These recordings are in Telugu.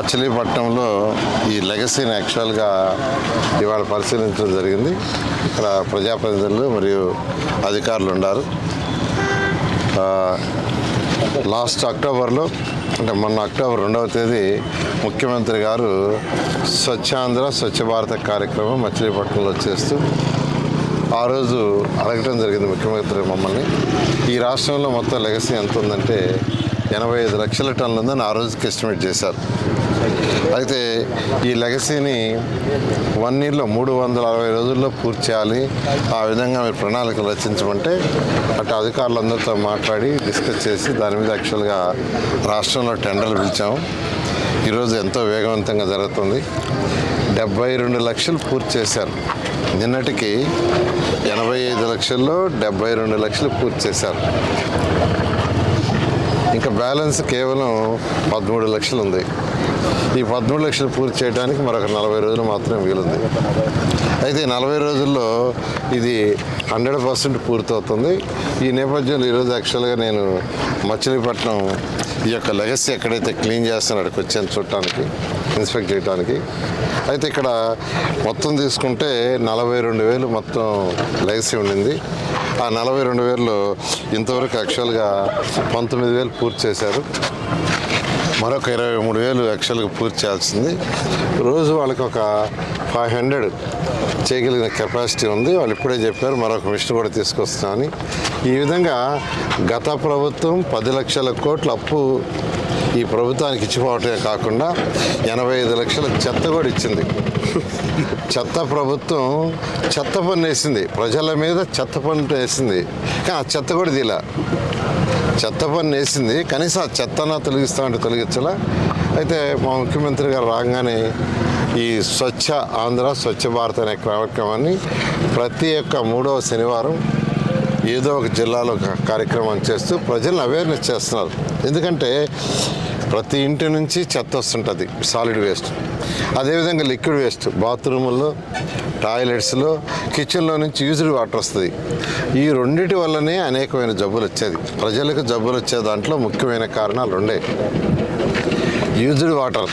మచిలీపట్నంలో ఈ లెగసీని యాక్చువల్గా ఇవాళ పరిశీలించడం జరిగింది. ఇక్కడ ప్రజాప్రతినిధులు మరియు అధికారులు ఉన్నారు. లాస్ట్ అక్టోబర్లో అంటే మొన్న అక్టోబర్ రెండవ తేదీ ముఖ్యమంత్రి గారు స్వచ్ఛాంధ్ర స్వచ్ఛ భారత కార్యక్రమం మచిలీపట్నంలో చేస్తూ ఆ రోజు అడగటం జరిగింది ముఖ్యమంత్రి మమ్మల్ని. ఈ రాష్ట్రంలో మొత్తం లెగసీ ఎంత ఉందంటే ఎనభై ఐదు లక్షల టన్నులు ఉందని ఆ రోజుకి ఎస్టిమేట్ చేశారు. అయితే ఈ లెగసీని వన్ ఇయర్లో మూడు వందల అరవై రోజుల్లో పూర్తి చేయాలి. ఆ విధంగా మీరు ప్రణాళికలు రచించమంటే అటు అధికారులందరితో మాట్లాడి డిస్కస్ చేసి దాని మీద యాక్చువల్గా రాష్ట్రంలో టెండర్లు పిలిచాము. ఈరోజు ఎంతో వేగవంతంగా జరుగుతుంది. డెబ్బై రెండు లక్షలు పూర్తి చేశారు. నిన్నటికి ఎనభై ఐదు లక్షల్లో డెబ్బై రెండు లక్షలు పూర్తి చేశారు. ఇంకా బ్యాలెన్స్ కేవలం పదమూడు లక్షలు ఉంది. ఈ పదమూడు లక్షలు పూర్తి చేయడానికి మరొక నలభై రోజులు మాత్రమే మిగిలింది అయితే నలభై రోజుల్లో ఇది హండ్రెడ్ పర్సెంట్ పూర్తవుతుంది. ఈ నేపథ్యంలో ఈరోజు యాక్చువల్గా నేను మచిలీపట్నం ఈ యొక్క లెగసీ ఎక్కడైతే క్లీన్ చేస్తున్నాడు అక్కడికి వచ్చాను చూడటానికి ఇన్స్పెక్ట్ చేయడానికి అయితే ఇక్కడ మొత్తం తీసుకుంటే నలభై రెండు వేలు మొత్తం లెగసీ ఉండింది. ఆ నలభై రెండు వేలు ఇంతవరకు యాక్చువల్గా పంతొమ్మిది వేలు పూర్తి చేశారు. మరొక ఇరవై మూడు వేలు యాక్చువల్గా పూర్తి చేయాల్సింది. రోజు వాళ్ళకి ఒక ఫైవ్ హండ్రెడ్ చేయగలిగిన కెపాసిటీ ఉంది. వాళ్ళు ఇప్పుడే చెప్పారు మరొక మిషన్ కూడా తీసుకొస్తున్నామని. ఈ విధంగా గత ప్రభుత్వం పది లక్షల కోట్ల అప్పు ఈ ప్రభుత్వానికి ఇచ్చిపోవటమే కాకుండా ఎనభై ఐదు లక్షల చెత్త కూడా ఇచ్చింది. చెత్త ప్రభుత్వం చెత్త పన్ను వేసింది. ప్రజల మీద చెత్త పన్ను వేసింది. కానీ ఆ చెత్త కూడా దీలా చెత్త పన్ను వేసింది. కనీసం ఆ చెత్తన తొలగిస్తామంటే తొలగించలా. అయితే మా ముఖ్యమంత్రి గారు రాగానే ఈ స్వచ్ఛ ఆంధ్ర స్వచ్ఛ భారత్ అనే కార్యక్రమాన్ని ప్రతి ఒక్క మూడవ శనివారం ఏదో ఒక జిల్లాలో కార్యక్రమం చేస్తూ ప్రజలను అవేర్నెస్ చేస్తున్నారు. ఎందుకంటే ప్రతి ఇంటి నుంచి చెత్త వస్తుంటుంది సాలిడ్ వేస్ట్ అదేవిధంగా లిక్విడ్ వేస్ట్ బాత్రూముల్లో టాయిలెట్స్లో కిచెన్లో నుంచి యూజ్డ్ వాటర్ వస్తుంది. ఈ రెండింటి వల్లనే అనేకమైన జబ్బులు వచ్చేది. ప్రజలకు జబ్బులు వచ్చే దాంట్లో ముఖ్యమైన కారణాలు ఉండే యూజ్డ్ వాటర్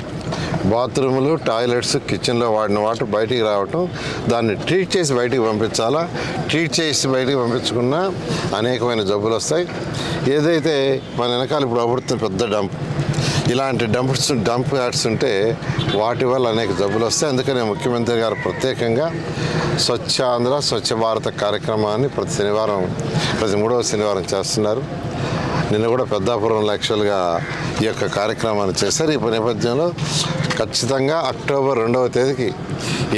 బాత్రూములు టాయిలెట్స్ కిచెన్లో వాడిన వాటర్ బయటికి రావటం దాన్ని ట్రీట్ చేసి బయటికి పంపించాలా? ట్రీట్ చేసి బయటికి పంపించుకున్నా అనేకమైన జబ్బులు వస్తాయి. ఏదైతే మన వెనకాల ఇప్పుడు అబడుతున్న పెద్ద డంప్ ఇలాంటి డంప్స్ డంప్ యాడ్స్ ఉంటే వాటి వల్ల అనేక జబ్బులు వస్తాయి. అందుకనే ముఖ్యమంత్రి గారు ప్రత్యేకంగా స్వచ్ఛ ఆంధ్ర స్వచ్ఛ భారత కార్యక్రమాన్ని ప్రతి శనివారం ప్రతి మూడవ శనివారం చేస్తున్నారు. నిన్న కూడా పెద్దాపురంలో యాక్చువల్గా ఈ యొక్క కార్యక్రమాన్ని చేశారు. ఈ నేపథ్యంలో ఖచ్చితంగా అక్టోబర్ రెండవ తేదీకి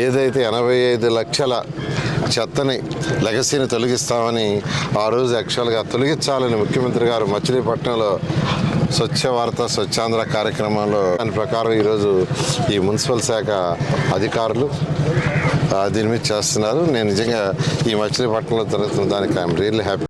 ఏదైతే ఎనభై ఐదు లక్షల చెత్తని లెగసీని తొలగిస్తామని ఆ రోజు యాక్చువల్గా తొలగించాలని ముఖ్యమంత్రి గారు మచిలీపట్నంలో స్వచ్ఛ భారత స్వచ్ఛాంధ్ర కార్యక్రమంలో దాని ప్రకారం ఈరోజు ఈ మున్సిపల్ శాఖ అధికారులు దీని మీద చేస్తున్నారు. నేను నిజంగా ఈ మచిలీపట్నంలో జరుగుతున్న దానికి ఐఎమ్ రియల్లీ హ్యాపీ.